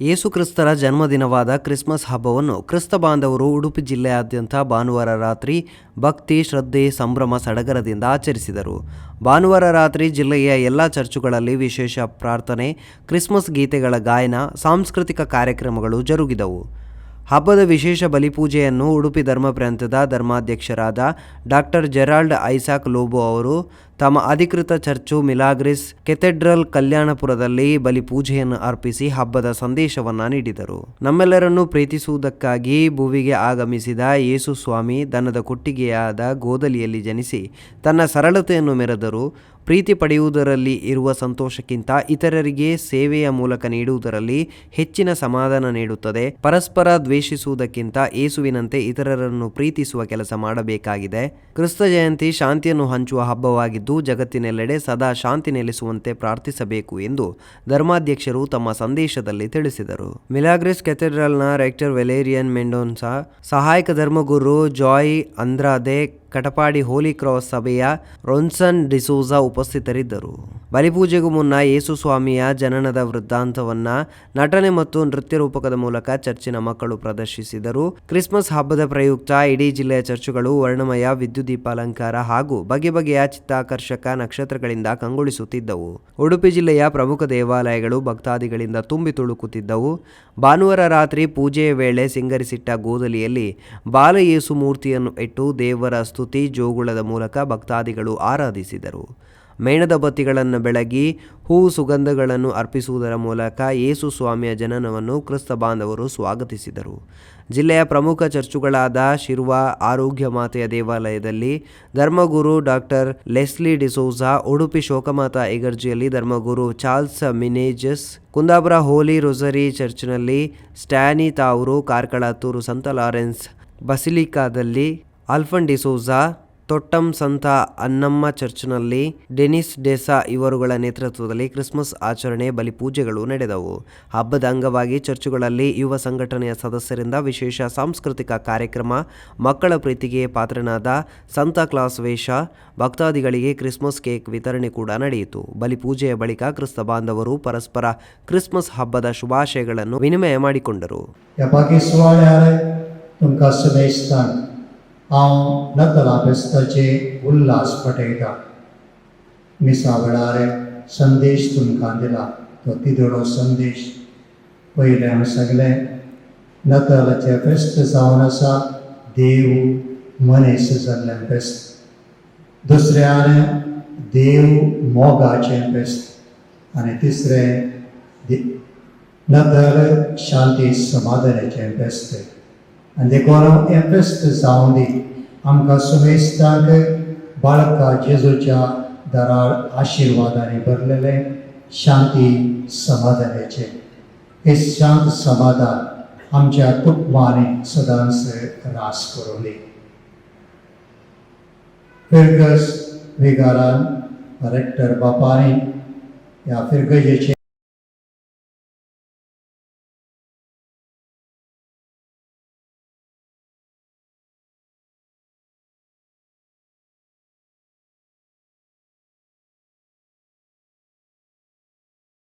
ಯೇಸು ಕ್ರಿಸ್ತರ ಜನ್ಮದಿನವಾದ ಕ್ರಿಸ್ಮಸ್ ಹಬ್ಬವನ್ನು ಕ್ರಿಸ್ತ ಬಾಂಧವರು ಉಡುಪಿ ಜಿಲ್ಲೆಯಾದ್ಯಂತ ಭಾನುವಾರ ರಾತ್ರಿ ಭಕ್ತಿ, ಶ್ರದ್ಧೆ, ಸಂಭ್ರಮ ಸಡಗರದಿಂದ ಆಚರಿಸಿದರು. ಭಾನುವಾರ ರಾತ್ರಿ ಜಿಲ್ಲೆಯ ಎಲ್ಲ ಚರ್ಚುಗಳಲ್ಲಿ ವಿಶೇಷ ಪ್ರಾರ್ಥನೆ, ಕ್ರಿಸ್ಮಸ್ ಗೀತೆಗಳ ಗಾಯನ, ಸಾಂಸ್ಕೃತಿಕ ಕಾರ್ಯಕ್ರಮಗಳು ಜರುಗಿದವು. ಹಬ್ಬದ ವಿಶೇಷ ಬಲಿಪೂಜೆಯನ್ನು ಉಡುಪಿ ಧರ್ಮ ಪ್ರಾಂತ್ಯದ ಧರ್ಮಾಧ್ಯಕ್ಷರಾದ ಡಾಕ್ಟರ್ ಜೆರಾಲ್ಡ್ ಐಸಾಕ್ ಲೋಬೋ ಅವರು ತಮ್ಮ ಅಧಿಕೃತ ಚರ್ಚು ಮಿಲಾಗ್ರಿಸ್ ಕೆಥೆಡ್ರಲ್ ಕಲ್ಯಾಣಪುರದಲ್ಲಿ ಬಲಿ ಪೂಜೆಯನ್ನು ಅರ್ಪಿಸಿ ಹಬ್ಬದ ಸಂದೇಶವನ್ನ ನೀಡಿದರು. ನಮ್ಮೆಲ್ಲರನ್ನು ಪ್ರೀತಿಸುವುದಕ್ಕಾಗಿ ಭುವಿಗೆ ಆಗಮಿಸಿದ ಯೇಸು ಸ್ವಾಮಿ ದನದ ಕೊಟ್ಟಿಗೆಯಾದ ಗೋದಲಿಯಲ್ಲಿ ಜನಿಸಿ ತನ್ನ ಸರಳತೆಯನ್ನು ಮೆರೆದರು. ಪ್ರೀತಿ ಪಡೆಯುವುದರಲ್ಲಿ ಇರುವ ಸಂತೋಷಕ್ಕಿಂತ ಇತರರಿಗೆ ಸೇವೆಯ ಮೂಲಕ ನೀಡುವುದರಲ್ಲಿ ಹೆಚ್ಚಿನ ಸಮಾಧಾನ ನೀಡುತ್ತದೆ. ಪರಸ್ಪರ ದ್ವೇಷಿಸುವುದಕ್ಕಿಂತ ಏಸುವಿನಂತೆ ಇತರರನ್ನು ಪ್ರೀತಿಸುವ ಕೆಲಸ ಮಾಡಬೇಕಾಗಿದೆ. ಕ್ರಿಸ್ತ ಜಯಂತಿ ಶಾಂತಿಯನ್ನು ಹಂಚುವ ಹಬ್ಬವಾಗಿದ್ದು ಜಗತ್ತಿನೆಲ್ಲೆಡೆ ಸದಾ ಶಾಂತಿ ನೆಲೆಸುವಂತೆ ಪ್ರಾರ್ಥಿಸಬೇಕು ಎಂದು ಧರ್ಮಾಧ್ಯಕ್ಷರು ತಮ್ಮ ಸಂದೇಶದಲ್ಲಿ ತಿಳಿಸಿದರು. ಮಿಲಾಗ್ರಿಸ್ ಕೆಥೆಡ್ರಲ್ನ ರೆಕ್ಟರ್ ವೆಲೇರಿಯನ್ ಮೆಂಡೋನ್ಸಾ, ಸಹಾಯಕ ಧರ್ಮಗುರು ಜಾಯ್ ಅಂದ್ರಾದೆ, ಕಟಪಾಡಿ ಹೋಲಿ ಕ್ರಾಸ್ ಸಭೆಯ ರೊನ್ಸನ್ ಡಿಸೋಜಾ ಉಪಸ್ಥಿತರಿದ್ದರು. ಬಲಿಪೂಜೆಗೂ ಮುನ್ನ ಯೇಸು ಸ್ವಾಮಿಯ ಜನನದ ವೃತ್ತಾಂತವನ್ನ ನಟನೆ ಮತ್ತು ನೃತ್ಯ ರೂಪಕದ ಮೂಲಕ ಚರ್ಚಿನ ಮಕ್ಕಳು ಪ್ರದರ್ಶಿಸಿದರು. ಕ್ರಿಸ್ಮಸ್ ಹಬ್ಬದ ಪ್ರಯುಕ್ತ ಇಡೀ ಜಿಲ್ಲೆಯ ಚರ್ಚುಗಳು ವರ್ಣಮಯ ವಿದ್ಯುತ್ ದೀಪಾಲಂಕಾರ ಹಾಗೂ ಬಗೆ ಬಗೆಯ ಚಿತ್ತಾಕರ್ಷಕ ನಕ್ಷತ್ರಗಳಿಂದ ಕಂಗೊಳಿಸುತ್ತಿದ್ದವು. ಉಡುಪಿ ಜಿಲ್ಲೆಯ ಪ್ರಮುಖ ದೇವಾಲಯಗಳು ಭಕ್ತಾದಿಗಳಿಂದ ತುಂಬಿ ತುಳುಕುತ್ತಿದ್ದವು. ಭಾನುವಾರ ರಾತ್ರಿ ಪೂಜೆಯ ವೇಳೆ ಸಿಂಗರಿಸಿಟ್ಟ ಗೋದಲಿಯಲ್ಲಿ ಬಾಲಯೇಸು ಮೂರ್ತಿಯನ್ನು ಇಟ್ಟು ದೇವರ ಸ್ತುತಿ ಜೋಗುಳದ ಮೂಲಕ ಭಕ್ತಾದಿಗಳು ಆರಾಧಿಸಿದರು. ಮೇಣದ ಬತ್ತಿಗಳನ್ನು ಬೆಳಗಿ ಹೂ ಸುಗಂಧಗಳನ್ನು ಅರ್ಪಿಸುವುದರ ಮೂಲಕ ಯೇಸು ಸ್ವಾಮಿಯ ಜನನವನ್ನು ಕ್ರಿಸ್ತ ಬಾಂಧವರು ಸ್ವಾಗತಿಸಿದರು. ಜಿಲ್ಲೆಯ ಪ್ರಮುಖ ಚರ್ಚುಗಳಾದ ಶಿರುವ, ಆರೋಗ್ಯ ಮಾತೆಯ ದೇವಾಲಯದಲ್ಲಿ ಧರ್ಮಗುರು ಡಾಕ್ಟರ್ ಲೆಸ್ಲಿ ಡಿಸೋಜಾ ಉಡುಪಿ ಶೋಕಮಾತಾ ಇಗರ್ಜಿಯಲ್ಲಿ ಧರ್ಮಗುರು Charles Menezes, Kundapura holy rosary ಚರ್ಚ್ನಲ್ಲಿ Stany ತಾವರು ಕಾರ್ಕಳತ್ತೂರು ಸಂತ ಲಾರೆನ್ಸ್ ಬಸಿಲಿಕಾದಲ್ಲಿ ಆಲ್ಫನ್ ಡಿಸೋಜಾ ತೊಟ್ಟಂ ಸಂತ ಅನ್ನಮ್ಮ ಚರ್ಚ್ನಲ್ಲಿ ಡೆನಿಸ್ ಡೆಸಾ ಇವರುಗಳ ನೇತೃತ್ವದಲ್ಲಿ ಕ್ರಿಸ್ಮಸ್ ಆಚರಣೆ ಬಲಿಪೂಜೆಗಳು ನಡೆದವು. ಹಬ್ಬದ ಅಂಗವಾಗಿ ಚರ್ಚುಗಳಲ್ಲಿ ಯುವ ಸಂಘಟನೆಯ ಸದಸ್ಯರಿಂದ ವಿಶೇಷ ಸಾಂಸ್ಕೃತಿಕ ಕಾರ್ಯಕ್ರಮ, ಮಕ್ಕಳ ಪ್ರೀತಿಗೆ ಪಾತ್ರನಾದ ಸಂತ ಕ್ಲಾಸ್ ವೇಷ, ಭಕ್ತಾದಿಗಳಿಗೆ ಕ್ರಿಸ್ಮಸ್ ಕೇಕ್ ವಿತರಣೆ ಕೂಡ ನಡೆಯಿತು. ಬಲಿಪೂಜೆಯ ಬಳಿಕ ಕ್ರಿಸ್ತ ಬಾಂಧವರು ಪರಸ್ಪರ ಕ್ರಿಸ್ಮಸ್ ಹಬ್ಬದ ಶುಭಾಶಯಗಳನ್ನು ವಿನಿಮಯ ಮಾಡಿಕೊಂಡರು. हांव नकला फेस्ताचे उल्हास पटयता मिसा वेळार संदेश तुमकां दिला तो तिदडो संदेश। पयलें हांवें सांगलें नकलाचें फेस्त जावन आसा देव मनीस जाल्लें फेस्त दुसऱ्यान देव मोगाचें फेस्त आनी तिसरें नकल शांती समाधानाचें फेस्त Dekora efeste saundi amka sumestak balaka jezucha darar ashirvadane barlele shanti samadane che. Is shant samada आमच्या तुकमाने सदांचे रास करोले फिरगस विगारान रेक्टर बापाने या फिरगजेचे